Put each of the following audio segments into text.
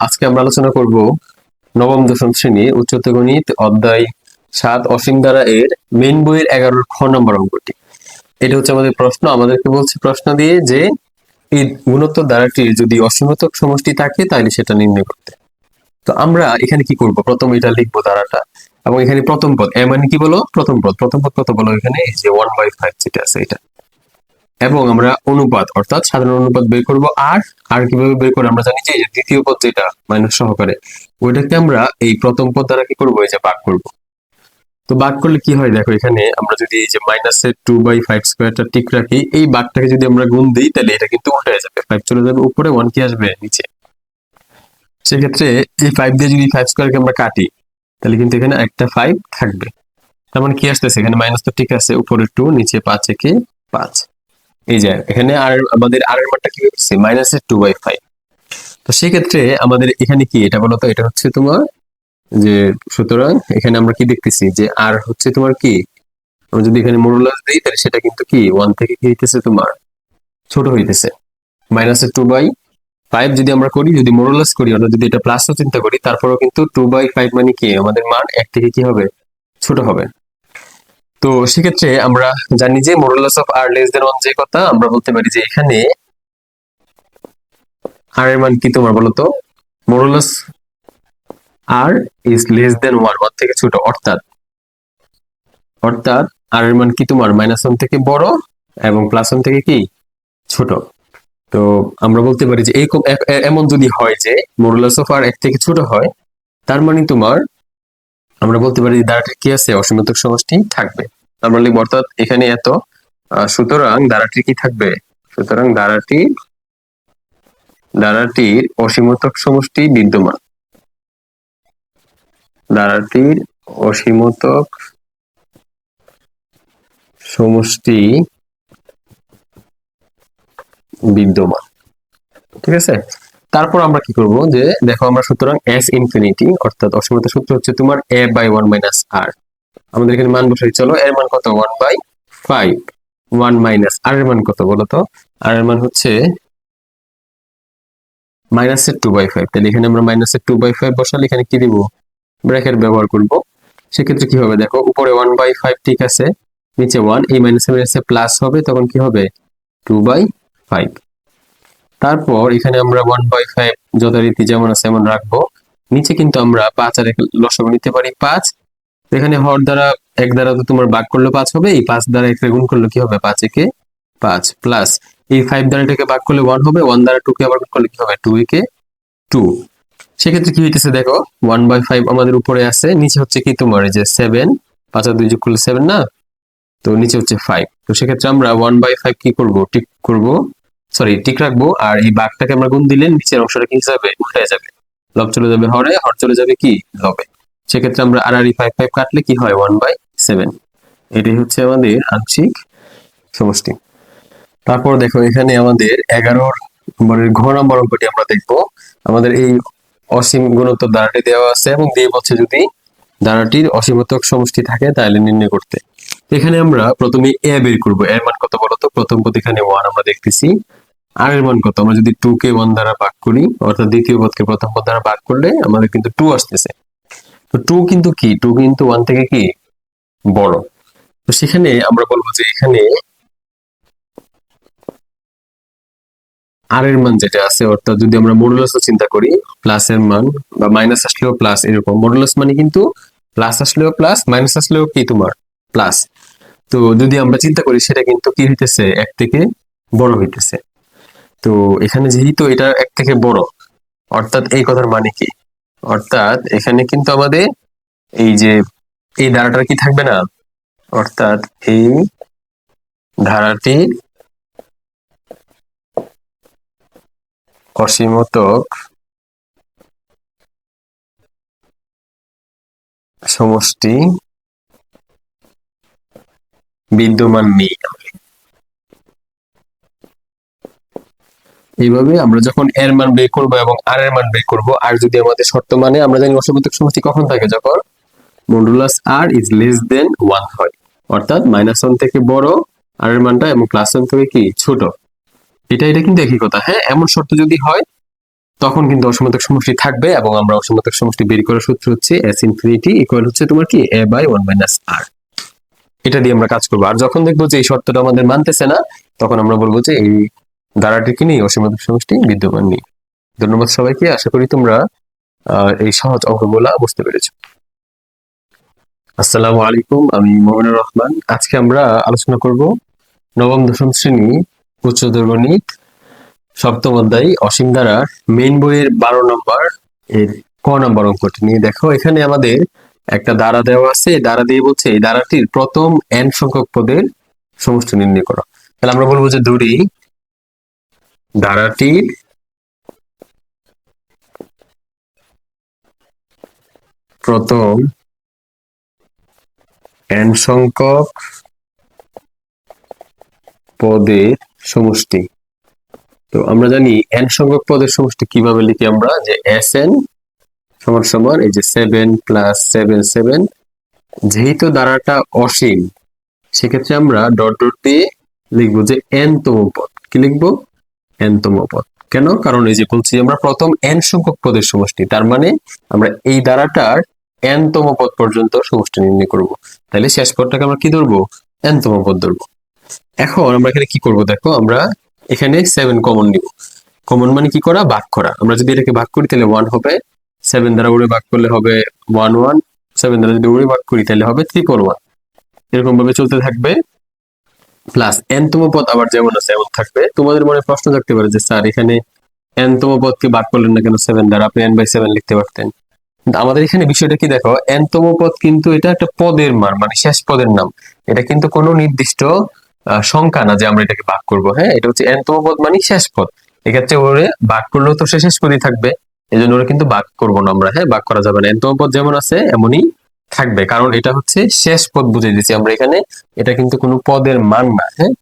আজকে আমরা আলোচনা করব নবম, দশম শ্রেণির উচ্চতর গণিত, অধ্যায় সাত, অসীম দ্বারা এর মেন বইয়ের এগারোর খ নম্বর অঙ্কটি। এটা হচ্ছে আমাদের প্রশ্ন। আমাদেরকে বলছে প্রশ্ন দিয়ে যে এই গুণোত্তর দ্বারাটির যদি অসীমতক সমষ্টি থাকে, তাহলে সেটা নির্ণয় করতে। তো আমরা এখানে কি করব? প্রথম এটা লিখব দ্বারাটা। এবং এখানে প্রথম পদ, এ মানে কি বলো? প্রথম পদ। প্রথম পদ কত বলো এখানে? এই যে ওয়ান বাই ফাইভ যেটা আছে এটা। এবং আমরা অনুপাত, অর্থাৎ সাধারণ অনুপাত বের করব আর আর কীভাবে বের করে আমরা জানি যে দ্বিতীয় পদ যেটা মাইনাস সহকারে, ওইটাকে আমরা এই প্রথম পদ দ্বারা কি করব? এই যে ভাগ করব। তো ভাগ করলে কি হয়? দেখো এখানে আমরা যদি এই যে মাইনাসের টু বাই ফাইভ স্কোয়ারটা ঠিক রাখি, এই ভাগটাকে যদি আমরা গুণ দিই, তাহলে এটা কিন্তু উল্টে যাবে। ফাইভ চলে যাবে উপরে ওয়ান কি আসবে নিচে। সেক্ষেত্রে এই ফাইভ দিয়ে যদি ফাইভ স্কোয়ারকে আমরা কাটি, তাহলে কিন্তু এখানে একটা ফাইভ থাকবে। তার মানে কি আসতেছে? এখানে মাইনাস তো ঠিক আছে, উপরে টু নিচে পাঁচ, একে পাঁচ। এই যে, এখানে আর আমাদের আর এর মানটা কি হচ্ছে মাইনাস টু বাই ফাইভ তো সেক্ষেত্রে আমাদের এখানে কি এটা বলতো এটা হচ্ছে তোমার যে, সুতরাং এখানে আমরা কি দেখতেছি যে, আর হচ্ছে তোমার কি? আমরা যদি এখানে মোরুলাস দিই, তাহলে সেটা কিন্তু কি? ওয়ান থেকে কি হইতেছে তোমার? ছোট হইতেছে। মাইনাস টু বাই ফাইভ যদি আমরা করি, যদি মোরুলাস করি অর্থাৎ যদি এটা প্লাসও চিন্তা করি, তারপরেও কিন্তু টু বাই ফাইভ মানে কি? আমাদের মান এক থেকে কি হবে? ছোট হবে। তো সেক্ষেত্রে আমরা জানি যে modulus of r less than one যে কথা, আমরা বলতে পারি যে এখানে আর এর মান কি তোমার বলতো modulus r is less than one one থেকে ছোট, অর্থাৎ অর্থাৎ আর এর মান কি তোমার? মাইনাস ওয়ান থেকে বড় এবং প্লাস ওয়ান থেকে কি? ছোট। তো আমরা বলতে পারি যে এই এমন যদি হয় যে মোরুলাস অফ আর এক থেকে ছোট হয়, তার মানে তোমার আমরা বলতে পারি দ্বারাটি কি আছে অসীমতক সমষ্টি থাকবে। আমরা লিখব অর্থাৎ এখানে এত সুতরাং দ্বারাটি কি থাকবে। সুতরাং দ্বারাটি দ্বারাটির অসীমতক সমষ্টি বিদ্যমান। দ্বারাটির অসীমতক সমষ্টি বিদ্যমান। ঠিক আছে? তারপর আমরা কি করব যে, দেখো আমরা সুতরাং এস ইনফিনিটি অর্থাৎ অসীমতার সূত্র হচ্ছে তোমার a by one minus r আমাদের এখানে মান বসাই, চলো এর মান কত? One by five one minus r এর মান কত বলো তো? আর এর মান হচ্ছে মাইনাসের টু বাই ফাইভ তাহলে এখানে আমরা মাইনাসের টু বাই ফাইভ বসালে এখানে কি দিব? ব্র্যাকেট ব্যবহার করব। সেক্ষেত্রে কি হবে? দেখো, উপরে ওয়ান বাই ফাইভ ঠিক আছে, নিচে ওয়ান এই মাইনাসে মাইনাসে প্লাস হবে, তখন কি হবে? টু বাই ফাইভ তারপর এখানে আমরা ওয়ান বাই ফাইভ যথারীতি যেমন আছে এমন রাখব। নিচে কিন্তু আমরা পাঁচ আর লসগু নিতে পারি, পাঁচ। এখানে হর দ্বারা এক দ্বারা তো তোমার ভাগ করলে পাঁচ হবে, এই পাঁচ দ্বারা এক গুণ করলে কি হবে? পাঁচ একে পাঁচ প্লাস এই ফাইভ দ্বারা এটাকে ভাগ করলে ওয়ান হবে ওয়ান দ্বারা টু কে আবার গুণ করলে কি হবে? টু একে টু সেক্ষেত্রে কি হইতেছে দেখো ওয়ান বাই ফাইভ আমাদের উপরে আছে, নিচে হচ্ছে কি তোমার যে সেভেন পাঁচ আর দুই যোগ করলে সেভেন না? তো নিচে হচ্ছে ফাইভ তো সেক্ষেত্রে আমরা ওয়ান বাই ফাইভ কি করব? টিক করব। সরি টিক রাখব। আর এই বাঘটাকে আমরা গুণ দিলে নিচের অংশটা কি হিসাবে উল্টে যাবে। লব চলে যাবে হরে, হর চলে যাবে কি? লবে। সেক্ষেত্রে আমরা আর আর ফাইভ ফাইভ কাটলে কি হয়? ওয়ান বাই সেভেন এটাই হচ্ছে আমাদের আংশিক সমষ্টি। তারপর দেখো, এখানে আমাদের এগারোর নম্বরের ঘ নম্বর অঙ্কটি আমরা দেখব। আমাদের এই অসীম গুণোত্তর দ্বারাটি দেওয়া আছে এবং দিয়ে বলছে যদি দ্বারাটির অসীমতক সমষ্টি থাকে, তাহলে নির্ণয় করতে। এখানে আমরা প্রথমে এ বের করব। এর মান কত বলতো? প্রথম পদ এখানে ওয়ান আমরা দেখতেছি। আর এর মান কত? আমরা যদি টু কে ওয়ান দ্বারা ভাগ করি, অর্থাৎ দ্বিতীয় পদকে প্রথম পদ দ্বারা ভাগ করলে আমাদের কিন্তু টু আসতেছে। তো টু কিন্তু কি? টু কিন্তু ওয়ান থেকে কি? বড়। তো সেখানে আমরা বলব যে এখানে আর এর মান যেটা আছে, অর্থাৎ যদি আমরা মডুলাস চিন্তা করি প্লাস এর মান বা মাইনাস আসলেও প্লাস এরকম। মডুলাস মানে কিন্তু প্লাস আসলেও প্লাস মাইনাস আসলেও কি তোমার? প্লাস তো যদি আমরা চিন্তা করি, সেটা কিন্তু কি হইতেছে? এক থেকে বড় হইতেছে। তো এখানে যেহেতু এটা এক থেকে বড়, অর্থাৎ এই কথার মানে কি? অর্থাৎ এখানে কিন্তু আমাদের এই যে এই ধারাটা কি থাকবে না? অর্থাৎ এই ধারাটি অসীমতক সমষ্টি বিদ্যমান নেই। এইভাবে আমরা যখন এর মান বের করব এবং আর এর মান বের করব, আর যদি আমাদের শর্ত মানে আমরা জানি অসীমতক সমষ্টি কখন থাকে? যখন modulus r is less than one হয়। অর্থাৎ মাইনাস ওয়ান থেকে বড় আর এর মানটা এবং প্লাস ওয়ান থেকে কি? ছোট। এটা এটা কিন্তু একই কথা। হ্যাঁ এমন শর্ত যদি হয়, তখন কিন্তু অসমান্তক সমষ্টি থাকবে এবং আমরা অসমান্তক সমষ্টি বের করার সূত্র হচ্ছে এস ইনফিনিটি ইকুয়াল হচ্ছে তোমার কি? A by one minus r এটা দিয়ে আমরা কাজ করব। আর যখন দেখব যে এই শর্তটা আমাদের মানতেছে না, তখন আমরা বলব যে এই ধারাটিকে নিয়ে অসীমান্ত সমষ্টি বিদ্যমান নেই ধন্যবাদ সবাইকে, আশা করি তোমরা এই সহজ অঙ্কগুলা বুঝতে পেরেছ। আসসালামু আলাইকুম, আমি মোমিনুর রহমান। আজকে আমরা আলোচনা করব নবম, দশম শ্রেণি উচ্চতর গণিত সপ্তম অধ্যায় অসীম দ্বারা মেইন বইয়ের বারো নম্বর এর ক নম্বর অঙ্কটি নিয়ে। দেখো, এখানে আমাদের একটা দ্বারা দেওয়া আছে। দ্বারা দিয়ে বলছে, এই দ্বারাটির প্রথম এন সংখ্যক পদের সমষ্টি নির্ণয় করো। তাহলে আমরা বলব যে ধরি ধারাটির প্রথম, এন সংখ্যক পদের সমষ্টি। তো আমরা জানি এন সংখ্যক পদের সমষ্টি কীভাবে লিখি আমরা? যে এস এন সমান সমান, এই যে সেভেন প্লাস সেভেন সেভেন। যেহেতু দ্বারাটা অসীম, সেক্ষেত্রে আমরা ডট ডট দিয়ে লিখব যে এন তম পদ। কি লিখব? এন তম পদ। কেন? কারণ এই যে বলছি আমরা প্রথম এন সংখ্যক পদের সমষ্টি, তার মানে আমরা এই দ্বারাটার এন তম পদ পর্যন্ত সমষ্টি নির্ণয় করব। তাহলে শেষ পদটাকে আমরা কি ধরবো? এন তম পদ ধরবো। এখন আমরা এখানে কি করব দেখো? আমরা এখানে সেভেন কমন নিব। কমন মানে কি করা? ভাগ করা। আমরা যদি এটাকে ভাগ করি, তাহলে ওয়ান হবে। সেভেন দ্বারা উড়ে ভাগ করলে হবে ওয়ান ওয়ান সেভেন দ্বারা যদি উড়ে ভাগ করি, তাহলে হবে ত্রিপল ওয়ান এরকম ভাবে চলতে থাকবে। প্লাস এনতম পদ আবার যেমন আছে, এমন থাকবে। তোমাদের মনে প্রশ্ন থাকতে পারে যে, স্যার, এখানে এনতম পদকে ভাগ করলেন না কেন? সেভেন দ্বারা আপনি এন বাই সেভেন লিখতে পারতেন। আমাদের এখানে বিষয়টা কি দেখো এনতম পদ কিন্তু এটা একটা পদের মান মানে শেষ পদের নাম। এটা কিন্তু কোনো নির্দিষ্ট সংখ্যা না যে আমরা এটাকে ভাগ করব হ্যাঁ? এটা হচ্ছে এনতম পদ মানে শেষ পদ। এক্ষেত্রে ওরে ভাগ করলেও তো শেষ পদই থাকবে। এই জন্য ওরা কিন্তু ভাগ করব না আমরা হ্যাঁ? ভাগ করা যাবে না। এনতম পদ যেমন আছে, এমনই থাকবে। কারণ এটা হচ্ছে শেষ পদ বুঝে দিচ্ছি আমরা এখানে। এটা কিন্তু কোনো পদের মান না হ্যাঁ?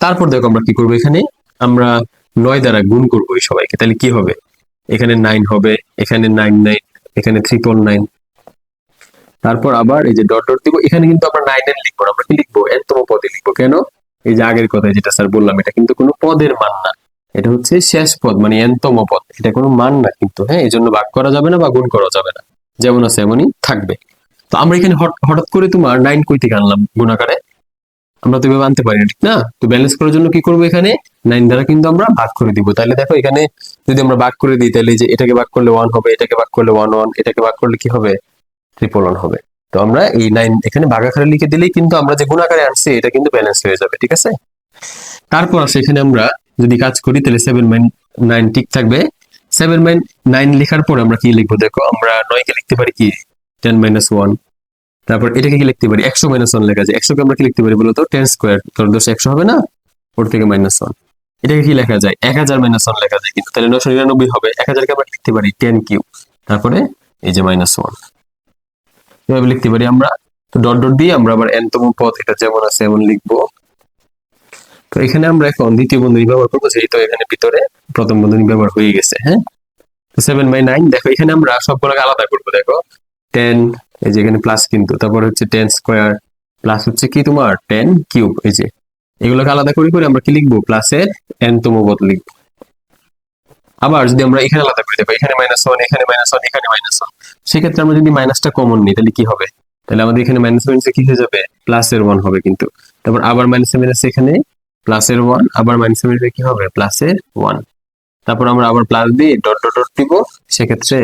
তারপর দেখো আমরা কি করব এখানে? আমরা নয় দ্বারা গুণ করব এই সবাইকে। তাহলে কি হবে? এখানে নাইন হবে, এখানে নাইন নাইন এখানে ট্রিপল নাইন তারপর আবার এই যে ডট ডট দিব, এখানে কিন্তু আমরা নাইন নাইন লিখব আমরা কি লিখব? এনতম পদে লিখব। কেন? এই যে আগের কথা যেটা স্যার বললাম, এটা কিন্তু কোনো পদের মান না। এটা হচ্ছে শেষ পদ মানে এনতম পদ। এটা কোনো মান না কিন্তু হ্যাঁ? এই জন্য ভাগ করা যাবে না বা গুণ করা যাবে না। যেমন আছে এমনই থাকবে। তো আমরা এখানে হঠাৎ করে তোমার নাইন কই থেকে আনলাম গুণাকারে। আমরা তো এভাবে আনতে পারি না ঠিক না? তো ব্যালেন্স করার জন্য কি করব এখানে? নাইন দ্বারা কিন্তু আমরা ভাগ করে দিব। তাহলে দেখো এখানে যদি আমরা ভাগ করে দিই, তাহলে যে এটাকে ভাগ করলে ওয়ান হবে, এটাকে ভাগ করলে ওয়ান ওয়ান এটাকে ভাগ করলে কি হবে? ট্রিপল ওয়ান হবে। তো আমরা এই নাইন এখানে ভাগাকারে লিখে দিলেই কিন্তু আমরা যে গুণাকারে আনছি, এটা কিন্তু ব্যালেন্স হয়ে যাবে, ঠিক আছে? তারপর আসে এখানে আমরা যদি কাজ করি, তাহলে সেভেন নাইন ঠিক থাকবে। সেভেন মাইন নাইন লেখার পর আমরা কি লিখব? দেখো, আমরা নয়কে লিখতে পারি কি? টেন মাইনাস ওয়ান তারপর এটাকে কি লিখতে পারি? একশো মাইনাস ওয়ান লেখা যায়। একশোকে আমরা কি লিখতে পারি বলতো? টেন স্কোয়ার তোর দশ একশো হবে না? ওর থেকে মাইনাস ওয়ান এটাকে কি লেখা যায়? এক হাজার মাইনাস ওয়ান লেখা যায়। কিন্তু তাহলে নশো নিরানব্বই হবে। এক হাজারকে আমরা লিখতে পারি? টেন কিউ তারপরে এই যে মাইনাস ওয়ান এভাবে লিখতে পারি আমরা। তো ডট ডট দিয়ে আমরা আবার এনতম পথ এটা যেমন আছে, এমন লিখব। তো এখানে আমরা এখন দ্বিতীয় বন্ধনী ব্যবহার করব, যেহেতু এখানে ভিতরে প্রথম বন্ধনী ব্যবহার হয়ে গেছে হ্যাঁ? সেভেন বাই নাইন দেখো, এখানে আমরা সবগুলোকে আলাদা করব, দেখো। টেন এই যে এখানে প্লাস কিন্তু, তারপর হচ্ছে টেন স্কোয়ার প্লাস হচ্ছে কি তোমার? টেন কিউব এই যে। এগুলোকে আলাদা করে করে আমরা কি লিখব? প্লাসের এনতম পদ লিখব। আবার যদি আমরা এখানে আলাদা করে দেবো এখানে মাইনাস ওয়ান এখানে মাইনাস ওয়ান এখানে মাইনাস ওয়ান সেক্ষেত্রে আমরা যদি মাইনাসটা কমন নিই, তাহলে কি হবে? তাহলে আমাদের এখানে মাইনাস মাইনাসে কি হয়ে যাবে? প্লাসের ওয়ান হবে কিন্তু। তারপর আবার মাইনাসে মাইনাস এখানে প্লাসের ওয়ান আবার মাইনাসে মাইনাসে কি হবে? প্লাসের ওয়ান তারপর আমরা আবার প্লাস দিয়ে ডট ডট ডট দিব সেক্ষেত্রে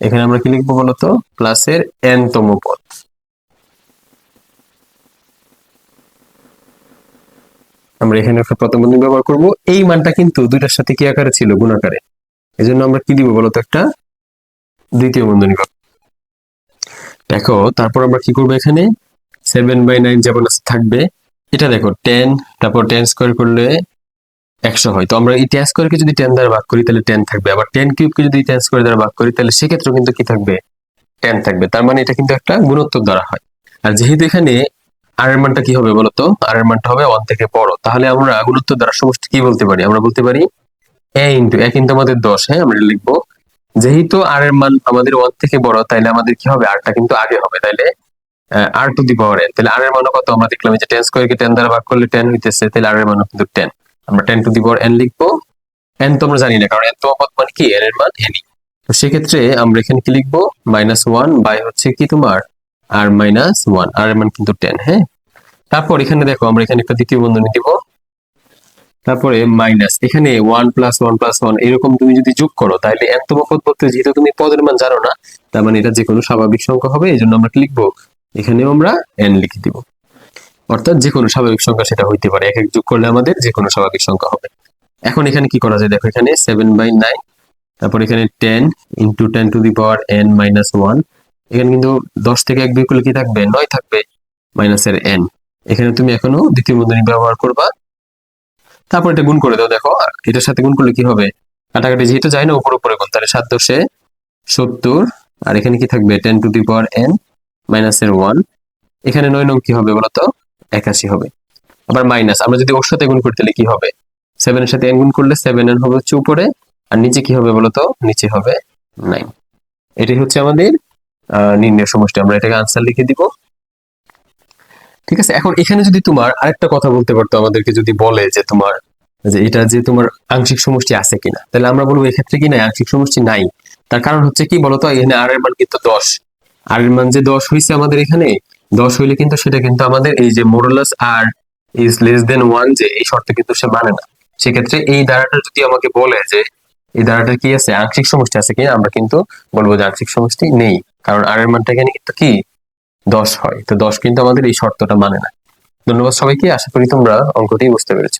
এখানে আমরা কি লিখব বলতো? প্লাসের এন তম পদ। আমরা এখানে একটা প্রথম বন্ধনী ব্যবহার করব। এই মানটা কিন্তু দুইটার সাথে কি আকারে ছিল? গুণ আকারে। এই জন্য আমরা কি দিব বলতো একটা? দ্বিতীয় বন্ধনী দেখো, তারপর আমরা কি করব এখানে? সেভেন বাই নাইন যেমন থাকবে। এটা দেখো টেন তারপর টেন স্কোয়ার করলে একশো হয়। তো আমরা এই টেন স্কোয়ারকে যদি টেন দ্বারা ভাগ করি, তাহলে টেন থাকবে। আবার টেন কিউবকে যদি টেন স্কোয়ার দ্বারা ভাগ করি, তাহলে সেক্ষেত্রেও কিন্তু কি থাকবে? টেন থাকবে। তার মানে এটা কিন্তু একটা গুণোত্তর দ্বারা হয়। আর যেহেতু এখানে আর এর মানটা কি হবে বলতো? আর এর মানটা হবে ওয়ান থেকে বড়। তাহলে আমরা গুণোত্তর দ্বারা সমষ্টি কি বলতে পারি? আমরা বলতে পারি এ ইন্টু এ কিন্তু আমাদের দশ হ্যাঁ? আমরা লিখব। যেহেতু আর এর মান আমাদের ওয়ান থেকে বড়, তাইলে আমাদের কি হবে? আরটা কিন্তু আগে হবে, তাইলে আর টু দি পাওয়ার এন তাহলে আর এর মানও কত? আমরা দেখলাম যে টেন স্কোয়ারকে টেন দ্বারা ভাগ করলে টেন হইতেছে, তাহলে আর এর মানও কিন্তু টেন আমরা ten to the power n লিখব। এন তো আমরা জানি না, কারণ এন তো পদ মানে কি? এন এর মান এনই তো সেক্ষেত্রে আমরা এখানে কি লিখব? মাইনাস ওয়ান বাই হচ্ছে কি তোমার? আর মাইনাস ওয়ান আর এর মান কিন্তু টেন হ্যাঁ? তারপর এখানে দেখো, আমরা এখানে একটা দ্বিতীয় বন্ধনী দিব তারপরে মাইনাস এখানে one plus one plus one এরকম তুমি যদি যোগ করো, তাহলে এনতম পদ বলতে যেহেতু তুমি পদের মান জানো না, তার মানে এটা যে কোনো স্বাভাবিক সংখ্যা হবে এই জন্য আমরা কি লিখব? এখানেও আমরা এন লিখে দিব। অর্থাৎ যে কোনো স্বাভাবিক সংখ্যা সেটা হইতে পারে। এক এক যোগ করলে আমাদের যে কোনো স্বাভাবিক সংখ্যা হবে। এখন এখানে কি করা যায়? দেখো এখানে সেভেন বাই নাইন তারপর এখানে ten into ten to the power n minus one এখানে কিন্তু দশ থেকে এক দুই করলে কি থাকবে? নয় থাকবে মাইনাসের এন এখানে তুমি এখনও দ্বিতীয় বন্ধনী ব্যবহার করবা। তারপর এটা গুণ করে দাও, দেখো। এটার সাথে গুণ করলে কি হবে? কাটাকাটি যেহেতু যায় না, উপর উপরে গুণ। তাহলে সাত দশে সত্তর। আর এখানে কি থাকবে? Ten to the power n মাইনাসের ওয়ান এখানে নয় নং কি হবে বলতো? একাশি হবে। আবার মাইনাস আমরা যদি ওর সাথে গুণ করতে কি হবে? সেভেনের সাথে এন গুণ করলে সেভেন এন হবে হচ্ছে উপরে, আর নিচে কি হবে বলতো? নিচে হবে নাইন এটাই হচ্ছে আমাদের নির্ণয় সমষ্টি। আমরা এটাকে আনসার লিখে দিব। ঠিক আছে? এখন এখানে যদি তোমার আরেকটা কথা বলতে পারতো, আমাদেরকে যদি বলে যে তোমার, যে এটা যে তোমার আংশিক সমষ্টি আছে কিনা, তাহলে আমরা বলব এক্ষেত্রে কি নাই? আংশিক সমষ্টি নাই। তার কারণ হচ্ছে কি বলতো? এখানে আর এর মান কিন্তু দশ। আর এর মান যে দশ হয়েছে আমাদের এখানে, দশ হইলে কিন্তু সেটা কিন্তু আমাদের এই যে modulus r is less than one যে এই শর্ত কিন্তু সে মানে না। সেক্ষেত্রে এই ধারাটা যদি আমাকে বলে যে এই ধারাটা কি আছে, আংশিক সমষ্টি আছে কিনা আমরা কিন্তু বলব যে আংশিক সমষ্টি নেই। কারণ আর এর মানটা এখানে কিন্তু কি? দশ হয়। তো দশ কিন্তু আমাদের এই শর্তটা মানে না। ধন্যবাদ সবাইকে। আশা করি তোমরা অঙ্কটি বুঝতে পেরেছ।